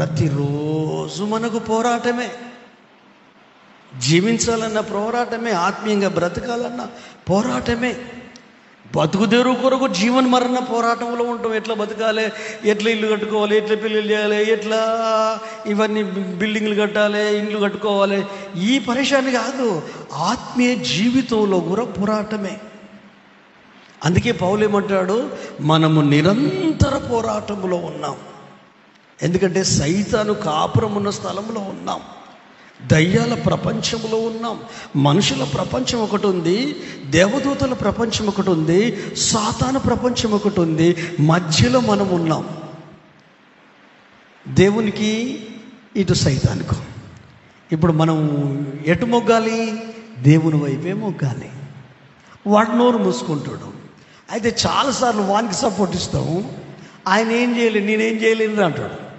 ప్రతిరోజు మనకు పోరాటమే. జీవించాలన్న పోరాటమే ఆత్మీయంగా బ్రతకాలన్న పోరాటమే. బతుకుదేరు కొరకు జీవన మరణ పోరాటంలో ఉంటాం. ఎట్లా బతకాలి? ఎట్లా ఇల్లు కట్టుకోవాలి? ఎట్లా పెళ్ళిళ్ళు చేయాలి? ఎట్లా ఇవన్నీ బిల్డింగ్లు కట్టాలి? ఇండ్లు కట్టుకోవాలి? ఈ పరిశాన్ని కాదు ఆత్మీయ జీవితంలో కూడా పోరాటమే. అందుకే పౌలు ఏమంటాడు మనము నిరంతర పోరాటంలో ఉన్నాం. ఎందుకంటే సైతాను కాపురం ఉన్న స్థలంలో ఉన్నాం. దయ్యాల ప్రపంచంలో ఉన్నాం. మనుషుల ప్రపంచం ఒకటి ఉంది. దేవదూతల ప్రపంచం ఒకటి ఉంది. సాతాను ప్రపంచం ఒకటి ఉంది. మధ్యలో మనం ఉన్నాం. దేవునికి ఇటు సైతానికి. ఇప్పుడు మనం ఎటు మొగ్గాలి? దేవుని వైపే మొగ్గాలి. వాడు నోరు మూసుకుంటాడు. అయితే చాలాసార్లు వానికి సపోర్ట్ ఇస్తాము ఆయన ఏం చేయలేదు నేనేం చేయలేదు అంటాడు.